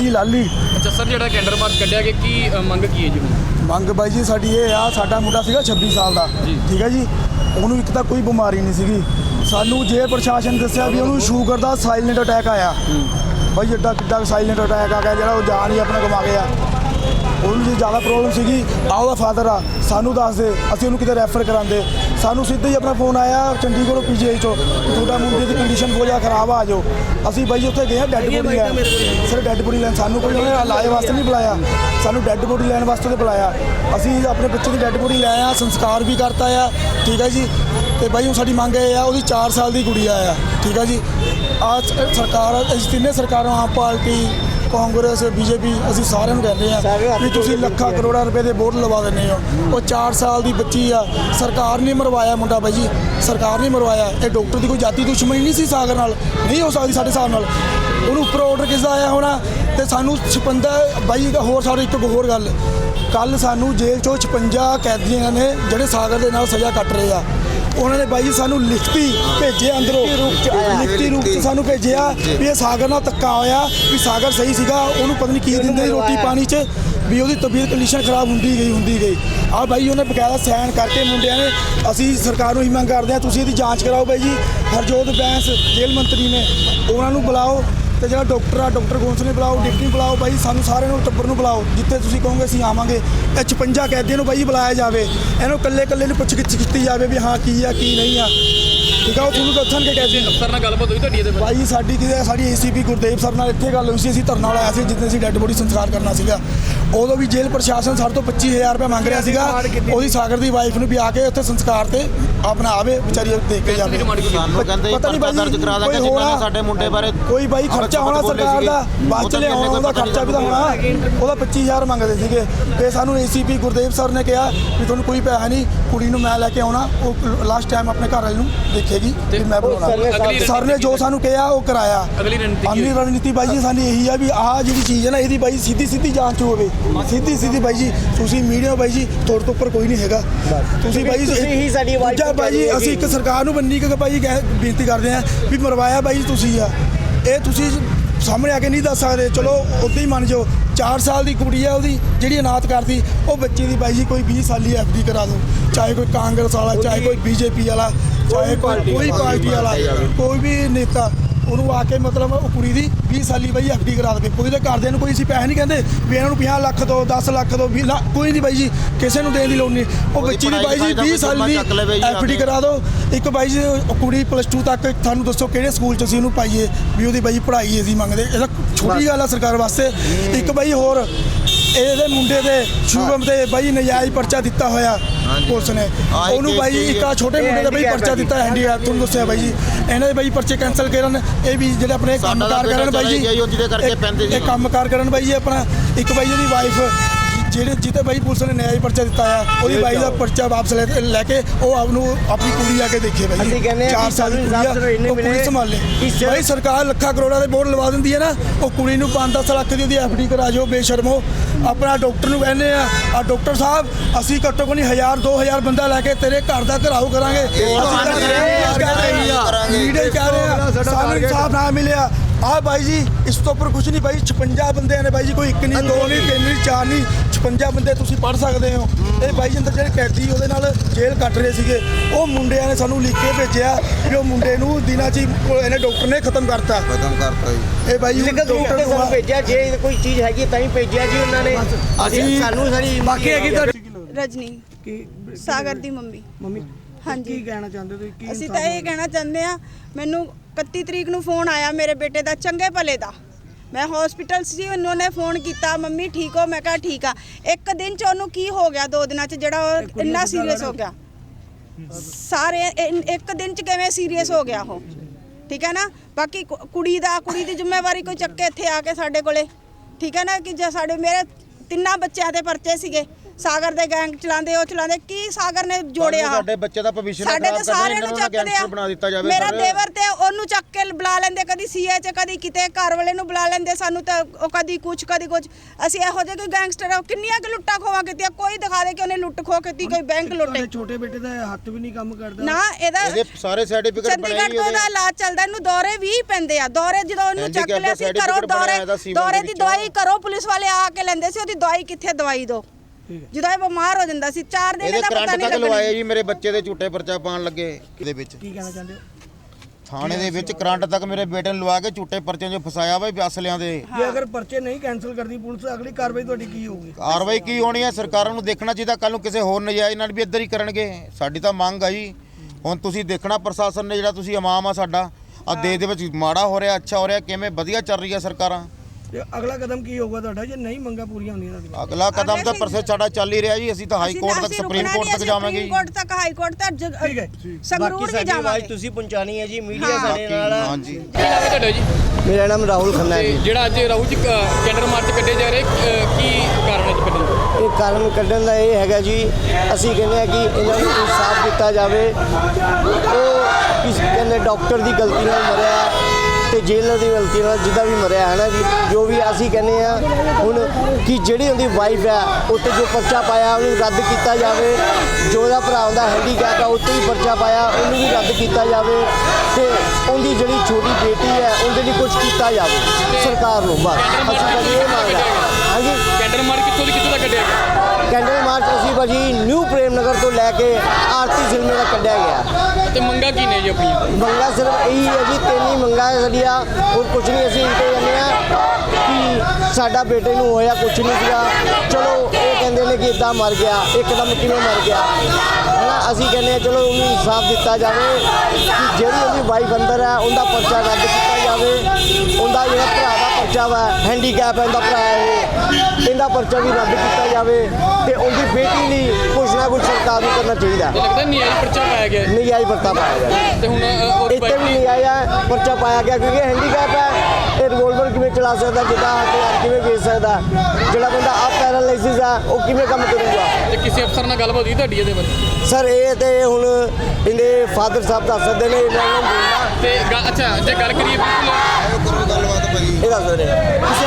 ਜੀ ਲਾਲੀ। ਅੱਛਾ ਸਰ ਜਿਹੜਾ ਕੈਂਡਰ ਮਾਰਚ ਕੱਢਿਆ ਕੀ ਅ, ਮੰਗ ਕੀ ਹੈ ਜੀ ਹੁਣ? ਮੰਗ ਬਾਈ ਜੀ ਸਾਡੀ ਇਹ ਆ ਸਾਡਾ ਮੁੰਡਾ ਸੀਗਾ 26 ਸਾਲ ਦਾ। ਜੀ। ਠੀਕ ਹੈ ਜੀ? ਉਹਨੂੰ ਇੱਕ ਤਾਂ ਕੋਈ ਬਿਮਾਰੀ ਨਹੀਂ ਸੀਗੀ। ਸਾਨੂੰ ਜੇ ਪ੍ਰਸ਼ਾਸਨ ਦੱਸਿਆ ਵੀ ਉਹਨੂੰ ਸ਼ੂਗਰ ਦਾ ਸਾਇਲੈਂਟ ਅਟੈਕ ਆਇਆ। ਬਾਈ ਜਿੱਦਾਂ ਕਿੱਦਾਂ ਸਾਇਲੈਂਟ ਅਟੈਕ ਆ ਗਿਆ ਜਿਹੜਾ ਉਹ ਜਾਨ ਹੀ ਆਪਣਾ ਗਵਾ ਗਿਆ। ਉਹਨੂੰ ਜੇ ਜ਼ਿਆਦਾ ਪ੍ਰੋਬਲਮ ਸੀਗੀ ਆ ਉਹਦਾ ਫਾਦਰ ਆ। ਸਾਨੂੰ ਦੱਸ ਦੇ ਅਸੀਂ ਉਹਨੂੰ ਕਿਤੇ ਰੈਫਰ ਕਰਾਂਦੇ। ਸਾਨੂੰ ਸਿੱਧਾ ਹੀ ਆਪਣਾ ਫੋਨ ਆਇਆ ਚੰਡੀਗੜ੍ਹੋਂ ਪੀਜੀਆਈ ਚੋਂ ਤੁਹਾਡਾ ਮੁੰਡੇ ਦੀ ਕੰਡੀਸ਼ਨ ਬਹੁਤ ਜ਼ਿਆਦਾ ਖਰਾਬ ਆ, ਜਾਓ। ਅਸੀਂ ਬਾਈ ਉੱਥੇ ਗਏ ਆ ਡੈੱਡ ਬੋਡੀ ਲੈਣ। ਸਿਰ ਡੈੱਡ ਬੋਡੀ ਲੈਣ। ਸਾਨੂੰ ਕੋਈ ਉਹਨੇ ਇਲਾਜ ਵਾਸਤੇ ਨਹੀਂ ਬੁਲਾਇਆ। ਸਾਨੂੰ ਡੈੱਡ ਬੋਡੀ ਲੈਣ ਵਾਸਤੇ ਤੇ ਬੁਲਾਇਆ। ਅਸੀਂ ਆਪਣੇ ਬੱਚੇ ਦੀ ਡੈੱਡ ਬੋਡੀ ਲੈ ਆ ਸੰਸਕਾਰ ਵੀ ਕਰਤਾ ਆ ਠੀਕ ਹੈ ਜੀ? ਤੇ ਬਾਈ ਹੁਣ ਸਾਡੀ ਮੰਗ ਇਹ ਆ ਉਹਦੀ 4 ਸਾਲ ਦੀ ਗੁੜੀਆ ਆ ਠੀਕ ਹੈ ਜੀ? ਆ ਸਰਕਾਰ ਅਸੀਂ ਤਿੰਨੇ ਸਰਕਾਰਾਂ ਆਮ ਪਾਰਟੀ ਕਾਂਗਰਸ ਬੀਜੇਪੀ ਅਸੀਂ ਸਾਰਿਆਂ ਨੂੰ ਕਹਿੰਦੇ ਆ ਵੀ ਤੁਸੀਂ ਲੱਖਾਂ ਕਰੋੜਾਂ ਰੁਪਏ ਦੇ ਬੋਰਡ ਲਵਾ ਦਿੰਦੇ ਹੋ। ਉਹ 4 ਸਾਲ ਦੀ ਬੱਚੀ ਆ। ਸਰਕਾਰ ਨੇ ਮਰਵਾਇਆ ਮੁੰਡਾ ਬਾਈ ਜੀ। ਸਰਕਾਰ ਨੇ ਮਰਵਾਇਆ। ਇਹ ਡਾਕਟਰ ਦੀ ਕੋਈ ਜਾਤੀ ਦੁਸ਼ਮਣੀ ਨਹੀਂ ਸੀ ਸਾਗਰ ਨਾਲ। ਨਹੀਂ ਹੋ ਸਕਦੀ ਸਾਡੇ ਹਿਸਾਬ ਨਾਲ। ਉਹਨੂੰ ਉੱਪਰ ਆਰਡਰ ਕਿਸ ਦਾ ਆਇਆ ਹੋਣਾ? ਤੇ ਸਾਨੂੰ 56 ਬਾਈ ਦਾ ਹੋਰ ਸਾਰੇ ਇੱਕ ਹੋਰ ਗੱਲ। ਕੱਲ ਸਾਨੂੰ ਜੇਲ੍ਹ ਚੋਂ 56 ਕੈਦੀਆਂ ਨੇ ਜਿਹੜੇ ਸਾਗਰ ਦੇ ਨਾਲ ਸਜ਼ਾ ਕੱਟ ਰਹੇ ਆ। ਉਹਨਾਂ ਨੇ ਬਾਈ ਜੀ ਸਾਨੂੰ ਲਿਖਤੀ ਭੇਜੇ ਅੰਦਰੋਂ। ਲਿਖਤੀ ਰੂਪ ਚ ਸਾਨੂੰ ਭੇਜਿਆ ਵੀ ਇਹ ਸਾਗਰ ਨਾਲ ਧੱਕਾ ਹੋਇਆ ਵੀ ਸਾਗਰ ਸਹੀ ਸੀਗਾ ਉਹਨੂੰ ਪਤਾ ਨਹੀਂ ਕੀ ਦਿੰਦੇ ਰੋਟੀ ਪਾਣੀ ਚ ਵੀ ਉਹਦੀ ਤਬੀਅਤ ਕੰਡੀਸ਼ਨ ਖਰਾਬ ਹੁੰਦੀ ਗਈ ਹੁੰਦੀ ਗਈ। ਆ ਬਾਈ ਉਹਨੇ ਬਕਾਇਦਾ ਸਾਈਨ ਕਰਕੇ ਮੁੰਡਿਆਂ ਨੇ ਅਸੀਂ ਸਰਕਾਰ ਨੂੰ ਹੀ ਮੰਗ ਕਰਦੇ ਆ ਤੁਸੀਂ ਇਹਦੀ ਜਾਂਚ ਕਰਾਓ ਬਾਈ ਜੀ। ਹਰਜੋਤ ਬੈਂਸ ਜੇਲ੍ਹ ਮੰਤਰੀ ਨੇ ਉਹਨਾਂ ਨੂੰ ਬੁਲਾਓ। ਤੇ ਜਿਹੜਾ ਡਾਕਟਰ ਆ, ਡਾਕਟਰ ਗੋਂਸ ਨੇ ਬੁਲਾਓ, ਡਿਪਟੀ ਬੁਲਾਓ ਬਾਈ, ਸਾਨੂੰ ਸਾਰਿਆਂ ਨੂੰ ਟੱਬਰ ਨੂੰ ਬੁਲਾਓ, ਜਿੱਥੇ ਤੁਸੀਂ ਕਹੋਗੇ ਅਸੀਂ ਆਵਾਂਗੇ। ਇਹ 56 ਕੈਦੀਆਂ ਨੂੰ ਬਾਈ ਬੁਲਾਇਆ ਜਾਵੇ। ਇਹਨੂੰ ਇਕੱਲੇ ਇਕੱਲੇ ਨੂੰ ਪੁੱਛ ਗਿੱਛ ਕੀਤੀ ਜਾਵੇ ਵੀ ਹਾਂ, ਕੀ ਆ, ਕੀ ਨਹੀਂ ਆ। ਠੀਕ ਆ ਉਹ ਤੁਹਾਨੂੰ ਦੱਸਣਗੇ ਕੈਦੀ ਅਫਸਰ ਨਾਲ ਗੱਲਬਾਤ ਹੋਈ ਤੁਹਾਡੀ ਇਹਦੇ ਬਾਰੇ? ਬਾਈ ਸਾਡੀ ਕਿਤੇ ਸਾਡੀ ਏਸੀਪੀ ਗੁਰਦੇਵ ਸਰ ਨਾਲ ਇੱਥੇ ਗੱਲ ਹੋਈ ਸੀ ਅਸੀਂ ਧਰਨਾ ਲਾਇਆ ਸੀ ਜਿੱਥੇ ਅਸੀਂ ਡੈੱਡ ਬੋਡੀ ਸੰਸਕਾਰ ਕਰਨਾ ਸੀਗਾ। ਉਦੋਂ ਵੀ ਜੇਲ੍ਹ ਪ੍ਰਸ਼ਾਸਨ ਸਾਡੇ ਤੋਂ 25000 ਰੁਪਏ ਮੰਗ ਰਿਹਾ ਸੀਗਾ। ਉਹਦੀ ਸਾਗਰ ਦੀ ਵਾਈਫ ਨੂੰ ਵੀ ਆ ਕੇ ਉੱਥੇ ਸੰਸਕਾਰ ਤੇ ਆਪਣਾ ਆਵੇ ਵਿਚਾਰੀ ਦੇਖ ਕੇ ਜਾਵੇ। ਸਾਨੂੰ ਕਹਿੰਦੇ ਜੀ ਪਤਾ ਨਹੀਂ ਪਰਚਾ ਬਾਈ ਦਰਜ ਕਰਾ ਦਾਂਗੇ ਨੇ ਹੋਣਾ- ਸਾਡੇ ਮੁੰਡੇ ਬਾਰੇ ਕੋਈ ਬਾਈ ਖਰਚਾ ਹੋਣਾ ਸਰਕਾਰ। ਦਾ ਬਾਅਦ ਚ ਲਿਆਉਣਾ ਉਹਦਾ ਖਰਚਾ ਵੀ ਤਾਂ ਹੋਣਾ। ਉਹਦਾ 25000 ਮੰਗਦੇ ਸੀਗੇ। ਤੇ ਸਾਨੂੰ ਏਸੀਪੀ ਗੁਰਦੇਵ ਸਰ ਨੇ ਕਿਹਾ ਵੀ ਤੁਹਾਨੂੰ ਕੋਈ ਪੈਸਾ ਨਹੀਂ ਕੁੜੀ ਨੂੰ ਮੈਂ ਲੈ ਕੇ ਆਉਣਾ ਉਹ ਲਾਸਟ ਟਾਈਮ ਆਪਣੇ ਘਰ ਵਾਲੇ ਨੂੰ ਦੇਖੇਗੀ ਵੀ ਮੈਂ ਬਣਾਉਣਾ। ਸਰ ਨੇ ਜੋ ਸਾਨੂੰ ਕਿਹਾ ਉਹ ਕਰਾਇਆ। ਅਗਲੀ ਰਣਨੀਤੀ ਕੀ ਅਗਲੀ ਰਣਨੀਤੀ ਬਾਈ ਜੀ ਸਾਡੀ ਇਹੀ ਆ ਵੀ ਆਹ ਜਿਹੜੀ ਚੀਜ਼ ਹੈ ਨਾ ਇਹਦੀ ਬਾਈ ਸਿੱਧੀ ਸਿੱਧੀ ਜਾਂਚ ਹੋਵੇ। ਸਿੱਧੀ ਸਿੱਧੀ ਬਾਈ ਜੀ ਤੁਸੀਂ ਮੀਡੀਆ ਬਾਈ ਜੀ ਤੁਹਾਡੇ ਤੋਂ ਉੱਪਰ ਕੋਈ ਨਹੀਂ ਹੈਗਾ। ਤੁਸੀਂ ਬਾਈ ਤੁਸੀਂ ਹੀ ਸਾਡੀ ਆਵਾਜ਼ ਦੂਜਾ ਬਾਈ ਜੀ ਅਸੀਂ ਇੱਕ ਸਰਕਾਰ ਨੂੰ ਬੰਨੀ ਕਿ ਬਾਈ ਬੇਨਤੀ ਕਰਦੇ ਆ ਵੀ ਮਰਵਾਇਆ ਬਾਈ ਜੀ ਤੁਸੀਂ ਆ। ਇਹ ਤੁਸੀਂ ਸਾਹਮਣੇ ਆ ਕੇ ਨਹੀਂ ਦੱਸ ਸਕਦੇ। ਚਲੋ ਉਦਾਂ ਹੀ ਮੰਨ ਜਾਓ 4 ਸਾਲ ਦੀ ਕੁੜੀ ਆ ਉਹਦੀ ਜਿਹੜੀ ਅਨਾਥ ਕਰਦੀ ਉਹ ਬੱਚੇ ਦੀ ਬਾਈ ਜੀ ਕੋਈ 20 ਸਾਲੀ ਐਫਡੀ ਕਰਾ ਦਿਓ। ਚਾਹੇ ਕੋਈ ਕਾਂਗਰਸ ਵਾਲਾ ਚਾਹੇ ਕੋਈ ਬੀਜੇਪੀ ਵਾਲਾ। ਚਾਹੇ ਕੋਈ ਕੋਈ ਪਾਰਟੀ ਵਾਲਾ ਕੋਈ ਵੀ ਨੇਤਾ ਉਹਨੂੰ ਆ ਕੇ ਮਤਲਬ ਉਹ ਕੁੜੀ ਦੀ 20 ਸਾਲੀ ਬਾਈ ਐਫਡੀ ਕਰਾ ਦੇਵੇ। ਕੋਈ ਦੇ ਘਰਦਿਆਂ ਨੂੰ ਕੋਈ ਅਸੀਂ ਪੈਸੇ ਨਹੀਂ ਕਹਿੰਦੇ ਵੀ ਇਹਨਾਂ ਨੂੰ 50 ਲੱਖ ਦੋ 10 ਲੱਖ ਦੋ 20 ਲੱਖ ਕੋਈ ਨਹੀਂ ਬਾਈ ਜੀ ਕਿਸੇ ਨੂੰ ਦੇਣ ਦੀ ਲੋੜ ਨਹੀਂ। ਉਹ ਬੱਚੀ ਦੀ ਬਾਈ ਜੀ ਪੜ੍ਹਾਈ ਦਾ 20 ਕੋਈ ਸਾਲ ਦੀ ਐਫਡੀ। ਕਰਾ ਦਿਓ। ਇੱਕ ਬਾਈ ਜੀ ਉਹ ਕੁੜੀ ਪਲੱਸ 2 ਤੱਕ ਤੁਹਾਨੂੰ ਦੱਸੋ ਕਿਹੜੇ ਸਕੂਲ ਚ ਅਸੀਂ ਉਹਨੂੰ ਪਾਈਏ ਵੀ ਉਹਦੀ ਬਾਈ ਪੜ੍ਹਾਈ ਅਸੀਂ ਮੰਗਦੇ। ਇਹ ਤਾਂ ਛੋਟੀ ਗੱਲ ਆ ਸਰਕਾਰ ਵਾਸਤੇ। ਇੱਕ ਬਾਈ ਹੋਰ ਇਹਦੇ ਮੁੰਡੇ ਦੇ ਸ਼ੁਭਮ ਤੇ ਬਾਈ ਨਜਾਇਜ਼ ਪਰਚਾ ਦਿੱਤਾ ਹੋਇਆ। ਪੁਲਿਸ ਨੇ। ਉਹਨੂੰ ਬਾਈ ਇੱਕ ਆਹ ਛੋਟੇ ਮੁੰਡੇ ਦਾ ਬਾਈ ਪਰਚਾ ਦਿੱਤਾ ਹੈਂਡੀਕੈਪ ਤੁਹਾਨੂੰ ਦੱਸਿਆ ਬਾਈ ਜੀ। ਇਹਨਾਂ ਦੇ ਬਾਈ ਪਰਚੇ ਕੈਨਸਲ ਕਰਨ ਇਹ ਵੀ ਜਿਹੜੇ ਆਪਣੇ ਕੰਮਕਾਰ ਕਰਨ ਬਾਈ ਜੀ। ਇਹ- ਪੈਂਦੇ ਸੀ। ਇਹ ਕੰਮਕਾਰ ਕਰਨ ਬਾਈ ਜੀ ਆਪਣਾ। ਇੱਕ ਬਾਈ ਉਹਦੀ ਵਾਈਫ ਜਿਹੜੇ ਜਿੱਤੇ ਬਾਈ ਪੁਲਿਸ ਨੇ ਨਿਆਂ ਪਰਚਾ ਦਿੱਤਾ ਆ ਉਹਦੀ ਬਾਈ ਦਾ ਪਰਚਾ ਵਾਪਸ ਲੈ ਲੈ ਕੇ ਉਹ ਆਪ ਨੂੰ ਆਪਣੀ ਕੁੜੀ ਆ ਕੇ ਦੇਖੇ ਬਾਈ। ਅਸੀਂ ਕਹਿੰਦੇ ਆ 4 ਕਿ ਸਾਲ ਦੀ ਕੁੜੀ ਆ ਉਹ ਮਿਲੇ ਕੁੜੀ ਸੰਭਾਲੇ। ਬਾਈ ਸਰਕਾਰ ਲੱਖਾਂ ਕਰੋੜਾਂ ਦੇ ਬੋਰਡ ਲਵਾ ਦਿੰਦੀ ਹੈ ਨਾ ਉਹ ਕੁੜੀ ਨੂੰ 5-10 ਲੱਖ ਦੀ ਉਹਦੀ ਐਫਡੀ ਕਰਾ ਜਾਓ ਬੇਸ਼ਰਮੋ ਆਪਣਾ ਡਾਕਟਰ ਨੂੰ ਕਹਿੰਦੇ ਆ ਆ ਡਾਕਟਰ ਸਾਹਿਬ ਅਸੀਂ ਘੱਟੋ ਘੱਟ 1000 2000 ਬੰਦਾ ਲੈ ਕੇ ਤੇਰੇ ਘਰ ਦਾ ਘਰਾਓ ਕਰਾਂਗੇ। ਮੀਡੀਆ ਕਹਿ ਰਹੇ ਸਾਨੂੰ ਇਨਸਾਫ ਨਾ ਮਿਲਿਆ। ਆ ਬਾਈ ਜੀ ਇਸ ਤੋਂ ਉੱਪਰ ਕੁਝ ਨਹੀਂ ਬਾਈ 56 ਬੰਦੇ ਨੇ ਬਾਈ ਜੀ ਕੋਈ ਇੱਕ ਨਹੀਂ ਦੋ ਨਹੀਂ ਤਿੰਨ ਨਹੀਂ ਚਾਰ ਨਹੀਂ 56 ਬੰਦੇ ਤੁਸੀਂ ਪੜ ਸਕਦੇ ਹੋ। ਇਹ ਬਾਈ ਜੀ ਅੰਦਰ ਜਿਹੜੇ ਕੈਦੀ ਉਹਦੇ ਨਾਲ ਜੇਲ੍ਹ ਕੱਟ ਰਹੇ ਸੀਗੇ। ਉਹ ਮੁੰਡਿਆਂ ਨੇ ਸਾਨੂੰ ਲਿਖ ਕੇ ਭੇਜਿਆ ਵੀ ਉਹ ਮੁੰਡੇ ਨੂੰ ਦਿਨਾਂ 'ਚ ਹੀ ਇਹਨੇ ਡਾਕਟਰ ਨੇ ਖਤਮ ਕਰਤਾ। ਖਤਮ ਕਰਤਾ ਜੀ। ਇਹ ਬਾਈ ਜੀ ਸਾਨੂੰ ਡਾਕਟਰ ਭੇਜਿਆ ਜੇ ਕੋਈ ਚੀਜ਼ ਹੈਗੀ ਤਾਂ ਹੀ ਭੇਜਿਆ ਜੀ ਉਹਨਾਂ ਨੇ। ਅਸੀਂ ਸਾਨੂੰ ਸਾਰੀ ਬਾਕੀ ਹੈਗੀ ਰਜਨੀ ਸਾਗਰ ਦੀ ਮੰਮੀ। ਮੰਮੀ ਹਾਂਜੀ। ਕੀ ਕਹਿਣਾ ਚਾਹੁੰਦੇ ਤੁਸੀਂ? ਕੀ ਅਸੀਂ ਤਾਂ ਇਹ ਕਹਿਣਾ ਚਾਹੁੰਦੇ ਆ ਮੈਨੂੰ 31 ਤਰੀਕ ਨੂੰ ਫੋਨ ਆਇਆ ਮੇਰੇ ਬੇਟੇ ਦਾ ਚੰਗੇ ਭਲੇ ਦਾ। ਮੈਂ ਹਸਪੀਟਲ ਸੀ ਉਹਨਾਂ ਨੇ ਫੋਨ ਕੀਤਾ ਮੰਮੀ ਠੀਕ ਹੋ? ਮੈਂ ਕਿਹਾ ਠੀਕ ਆ। ਇੱਕ ਦਿਨ ਚ ਉਹਨੂੰ ਕੀ ਹੋ ਗਿਆ ਦੋ ਦਿਨਾਂ ਚ ਜਿਹੜਾ ਉਹ ਇੰਨਾ ਸੀਰੀਅਸ ਹੋ ਗਿਆ। ਸਾਰੇ ਇਨ- ਇੱਕ ਦਿਨ ਚ ਕਿਵੇਂ ਸੀਰੀਅਸ ਹੋ ਗਿਆ ਉਹ? ਠੀਕ ਹੈ ਨਾ? ਬਾਕੀ ਕੁ- ਕੁੜੀ ਦਾ ਕੁੜੀ ਦੀ ਜ਼ਿੰਮੇਵਾਰੀ ਕੋਈ ਚੱਕੇ ਇੱਥੇ ਆ ਕੇ ਸਾਡੇ ਕੋਲੇ। ਠੀਕ ਹੈ ਨਾ? ਕਿ ਜੇ ਸਾਡੇ ਮੇਰੇ ਤਿੰਨਾਂ ਬੱਚਿਆਂ ਦੇ ਪਰਚੇ ਸੀਗੇ। ਸਾਗਰ ਦੇ ਗੈਂਗ ਚਲਾਉਂਦੇ ਉਹ ਚਲਾਉਂਦੇ ਕੀ ਸਾਗਰ ਨੇ ਜੋੜਿਆ? ਸਾਡੇ ਬੱਚੇ ਦਾ ਭਵਿੱਖ ਨਾ ਸਾਡੇ ਤੇ ਸਾਰਿਆਂ ਇਹਨਾਂ ਨੂੰ ਚੱਕਦੇ ਆ। ਬਣਾ ਦਿੱਤਾ ਜਾਵੇ ਮੇਰਾ। ਦੇਵਰ ਤੇ ਉਹਨੂੰ ਚੱਕ ਕੇ ਬੁਲਾ ਲੈਂਦੇ ਕਦੀ ਸੀਏ ਚ ਕਦੀ ਕਿਤੇ ਘਰ ਵਾਲੇ ਨੂੰ ਬੁਲਾ ਲੈਂਦੇ ਸਾਨੂੰ ਤਾਂ ਉਹ ਕਦੀ ਕੁਛ ਕਦੀ ਕੁਛ। ਅਸੀਂ ਇਹੋ ਜਿਹੇ ਕੋਈ ਗੈਂਗਸਟਰ ਆ, ਕਿੰਨੀਆਂ ਕਿ ਲੁੱਟਾਂ ਖੋਵਾ ਕੀਤੀਆਂ ਕੋਈ ਦਿਖਾ ਦੇ ਕਿ ਉਹਨੇ ਲੁੱਟ ਖੋ ਕੀਤੀ ਕੋਈ ਬੈਂਕ ਲੁੱਟੇ। ਛੋਟੇ ਬੇਟੇ ਦਾ ਹੱਥ ਵੀ ਨਹੀਂ ਕੰਮ ਕਰਦਾ। ਨਾ ਇਹਦਾ ਇਹਦੇ ਸਾਰੇ ਸਰਟੀਫਿਕੇਟ ਬਣੇ ਚੰਡੀਗੜ੍ਹ ਤੋਂ ਦਾ ਇਲਾਜ ਚੱਲਦਾ ਇਹਨੂੰ ਦੌਰੇ ਵੀ ਪੈਂਦੇ ਆ ਦੌਰੇ ਜਦੋਂ ਉਹਨੂੰ ਚੱਕ ਲਿਆ ਸੀ ਕਰੋ ਦੌਰੇ ਦੌਰੇ ਦੇ। ਦਵਾਈ ਕਰੋ ਪੁਲਿਸ ਵਾਲੇ ਆ ਕੇ ਲੈਂਦੇ ਸੀ ਉਹਦੀ ਦਵਾਈ ਕਿੱਥੇ ਦਵਾਈ ਦੋ? ਜਦੋਂ ਇਹ ਬਿਮਾਰ ਹੋ ਜਾਂਦਾ ਸੀ 4 ਦਿਨ ਇਹਦੇ ਇਹਦਾ ਪਤਾ ਕਰੰਟ ਨਹੀਂ ਤੱਕ ਲਵਾਏ ਲੱਗਣਾ ਜੀ ਮੇਰੇ ਬੱਚੇ ਦੇ ਝੂਟੇ ਪਰਚਾ ਪਾਉਣ ਲੱਗੇ ਇਹਦੇ ਵਿੱਚ। ਕੀ ਕਹਿਣਾ ਚਾਹੁੰਦੇ ਹੋ? ਥਾਣੇ ਦੇ ਵਿੱਚ ਕਰੰਟ ਤੱਕ ਮੇਰੇ ਬੇਟੇ ਨੂੰ ਲਵਾ ਕੇ ਝੂਟੇ ਪਰਚੇ 'ਚ ਫਸਾਇਆ ਵਾ ਅਸਲਿਆਂ ਦੇ। ਜੇ ਅਗਰ ਪਰਚੇ ਨਹੀਂ ਕੈਨਸਲ ਕਰਦੀ ਪੁਲਿਸ ਅਗਲੀ ਕਾਰਵਾਈ ਤੁਹਾਡੀ ਕੀ ਹੋਊਗੀ? ਕਾਰਵਾਈ ਕੀ ਹੋਣੀ ਹੈ ਸਰਕਾਰਾਂ ਨੂੰ ਦੇਖਣਾ ਚਾਹੀਦਾ ਕੱਲ ਨੂੰ ਕਿਸੇ ਹੋਰ ਨਜਾਇਜ਼ ਨਾਲ ਵੀ ਇੱਧਰ ਹੀ ਕਰਨਗੇ। ਸਾਡੀ ਤਾਂ ਮੰਗ ਆ ਜੀ। ਹੁਣ ਤੁਸੀਂ ਦੇਖਣਾ ਪ੍ਰਸ਼ਾਸਨ ਨੇ ਜਿਹੜਾ ਤੁਸੀਂ ਇਮਾਮ ਆ ਸਾਡਾ ਆ ਦੇਸ਼ ਦੇ ਵਿੱਚ ਮਾੜਾ ਹੋ ਰਿਹਾ ਅੱਛਾ ਹੋ ਰਿਹਾ ਕਿਵੇਂ ਵਧੀਆ ਚੱਲ ਰਹੀ ਹੈ ਸਰਕਾਰਾਂ? ਤੇ ਅਗਲਾ ਕਦਮ ਕੀ ਹੋਊਗਾ ਤੁਹਾਡਾ? ਜੇ ਨਹੀਂ ਮੰਗਾ ਪੂਰੀਆਂ ਹੁੰਦੀਆਂ ਤੁਹਾਡੀਆਂ ਅਗਲਾ ਕਦਮ ਤਾਂ ਪ੍ਰੋਸੈਸ ਸਾਡਾ ਚੱਲ ਹੀ ਰਿਹਾ ਜੀ ਅਸੀਂ ਤਾਂ ਹਾਈ ਕੋਰਟ ਤਾਂ- ਤੱਕ ਸੁਪਰੀਮ ਕੋਰਟ ਤੱਕ ਜਾਵਾਂਗੇ ਜੀ। ਸੁਪਰੀਮ ਕੋਰਟ ਤੱਕ ਹਾਈ ਕੋਰਟ ਤੱਕ ਠੀਕ ਹੈ ਸੰਗਰੂਰ ਵੀ ਆਵਾਜ਼ ਜਾਵਾਂਗੇ। ਤੁਸੀਂ ਪਹੁੰਚਾਣੀ ਹੈ ਜੀ ਮੀਡੀਆ। ਸਾਡੇ ਨਾਲ। ਆ। ਹਾਂਜੀ। ਕੀ ਨਾਮ ਹੈ ਤੁਹਾਡਾ ਜੀ? ਮੇਰਾ ਨਾਮ ਰਾਹੁਲ ਖੰਨਾ ਹੈ ਤੇ ਜੀ। ਜਿਹੜਾ ਅੱਜ ਰਾਹੂ ਜੀ ਕ- ਕੈਂਡਰ ਮਾਰਚ ਕੱਢੇ ਜਾ ਰਹੇ ਅ, ਕੀ ਕਾਰਨ ਹੈ ਜੀ ਕੱਢਣ ਦਾ? ਇਹ ਕਾਰਨ ਕੱਢਣ ਦਾ ਇਹ ਹੈਗਾ ਜੀ ਅਸੀਂ ਕਹਿੰਦੇ ਆ ਕਿ ਇਹਨਾਂ ਨੂੰ ਇਨਸਾਫ ਦਿੱਤਾ ਜਾਵੇ। ਉਹ ਕਿਸ ਕਹਿੰਦੇ ਡਾਕਟਰ ਦੀ ਗਲਤੀ ਨਾਲ ਮਰਿਆ। ਤੇ ਜੇਲਰ ਦੀ ਗਲਤੀ ਨਾਲ ਜਿੱਦਾਂ ਵੀ ਮਰਿਆ ਹੈ ਨਾ ਜੀ, ਜੋ ਵੀ ਅਸੀਂ ਕਹਿੰਦੇ ਆ ਹੁਣ ਕਿ ਜਿਹੜੀ ਉਹਦੀ ਵਾਈਫ ਹੈ ਉੱਤੇ ਜੋ ਪਰਚਾ ਪਾਇਆ, ਉਹਨੂੰ ਰੱਦ ਕੀਤਾ ਜਾਵੇ, ਜੋ ਉਹਦਾ ਭਰਾ ਉਹਦਾ ਹੈਂਡੀਕੈਪ ਆ ਉੱਤੇ ਵੀ ਪਰਚਾ ਪਾਇਆ, ਉਹਨੂੰ ਵੀ ਰੱਦ ਕੀਤਾ ਜਾਵੇ ਤੇ ਉਹਦੀ ਜਿਹੜੀ ਛੋਟੀ ਬੇਟੀ ਹੈ, ਉਹਦੇ ਲਈ ਕੁਝ ਕੀਤਾ ਜਾਵੇ, ਸਰਕਾਰ ਨੂੰ ਬਸ। ਅਸੀਂ ਕਹਿੰਦੇ ਇਹ ਮੰਗ ਹੈ। ਹਾਂਜੀ? ਕੈਂਡਰ ਮਾਰਚ ਕਿੱਥੋਂ ਦੀ ਕਿੱਥੋਂ ਤੱਕ ਕੱਢਿਆ? ਕੈਂਡਲ ਮਾਰਚ ਅਸੀਂ ਭਾਜੀ ਨਿਊ ਪ੍ਰੇਮ ਨਗਰ ਤੋਂ ਲੈ ਕੇ ਆਰਤੀ ਜ਼ਿਲ੍ਹੇ ਦਾ ਕੱਢਿਆ ਗਿਆ। ਤੇ ਮੰਗਾ ਕੀ ਨੇ ਜੀ ਆਪਣੀਆਂ? ਮੰਗਾ ਸਿਰਫ ਇਹੀ ਹੈ ਜੀ ਤਿੰਨ ਹੀ ਮੰਗਾ ਹੈ ਸਾਡੀਆਂ। ਹੋਰ ਕੁਝ ਨਹੀਂ ਅਸੀਂ ਇਹ ਕਹਿੰਦੇ ਆ ਕਿ ਸਾਡਾ ਬੇਟੇ ਨੂੰ ਹੋਇਆ ਕੁਝ ਨਹੀਂ ਸੀਗਾ। ਚਲੋ ਕਹਿੰਦੇ ਨੇ ਕਿ ਇਦਾਂ ਮਰ ਗਿਆ ਇੱਕਦਮ ਕਿਵੇਂ ਮਰ ਗਿਆ? ਹੈਨਾ ਅਸੀਂ ਕਹਿੰਦੇ ਆ ਚਲੋ ਉਹਨੂੰ ਇਨਸਾਫ ਦਿੱਤਾ ਜਾਵੇ ਕਿ ਜਿਹੜੀ ਉਹਦੀ ਵਾਈਫ ਅੰਦਰ ਹੈ ਉਹਦਾ ਪਰਚਾ ਰੱਦ ਕੀਤਾ ਜਾਵੇ ਉਹਦਾ ਜਿਹੜਾ ਭਰਾ ਦਾ ਪਰਚਾ ਵਾ ਹੈਂਡੀਕੈਪ ਹੈ ਉਹਦਾ ਭਰਾ ਹੈ ਇਹਦਾ ਪਰਚਾ ਵੀ ਰੱਦ ਕੀਤਾ ਜਾਵੇ ਤੇ ਉਹਦੀ ਬੇਟੀ ਲਈ ਕੁਝ ਨਾ ਕੁਝ ਸਰਕਾਰ ਨੂੰ ਕਰਨਾ ਚਾਹੀਦਾ। ਲੱਗਦਾ ਨਹੀਂ ਆਈ ਪਰਚਾ ਪਾਇਆ ਗਿਆ। ਨਜਾਇਜ਼ ਵਰਤਾ ਪਾਇਆ ਗਿਆ। ਤੇ ਹੁਣ ਇੱਥੇ ਵੀ ਦੀ- ਨਜਾਇਜ਼ ਪਰਚਾ ਪਾਇਆ ਗਿਆ ਕਿਉਂਕਿ ਹੈਂਡੀਕੈਪ ਹੈ ਇਹ ਰਿਵੋਲਵਰ ਕਿਵੇਂ ਚਲਾ ਸਕਦਾ ਜਿੱਦਾਂ ਹਥਿਆਰ ਕਿਵੇਂ ਵੇਚ ਸਕਦਾ ਜਿਹੜਾ ਬੰਦਾ ਆ ਪੈਰਾਲਾਈਸਿਸ ਆ ਉਹ ਕਿਵੇਂ ਕੰਮ ਕਰੂਗਾ? ਤੇ ਕਿਸੇ ਅਫਸਰ ਨਾਲ ਗੱਲਬਾਤ ਹੋਈ ਤੁਹਾਡੀ ਇਹਦੇ ਬਾਰੇ? ਸਰ ਇਹ ਤੇ ਹੁਣ ਇਹਦੇ ਫਾਦਰ ਸਾਹਿਬ ਦੱਸ ਸਕਦੇ ਨੇ ਇਹਨਾਂ ਨੂੰ ਤੇ ਅੱਛਾ ਜੇ ਗੱਲ ਕਰੀਏ ਬਿਲਕੁਲ ਕਰੋ ਗੱਲਬਾਤ ਭਾਈ ਇਹ ਦੱਸ ਸਕਦੇ ਨੇ ਕਿਸੇ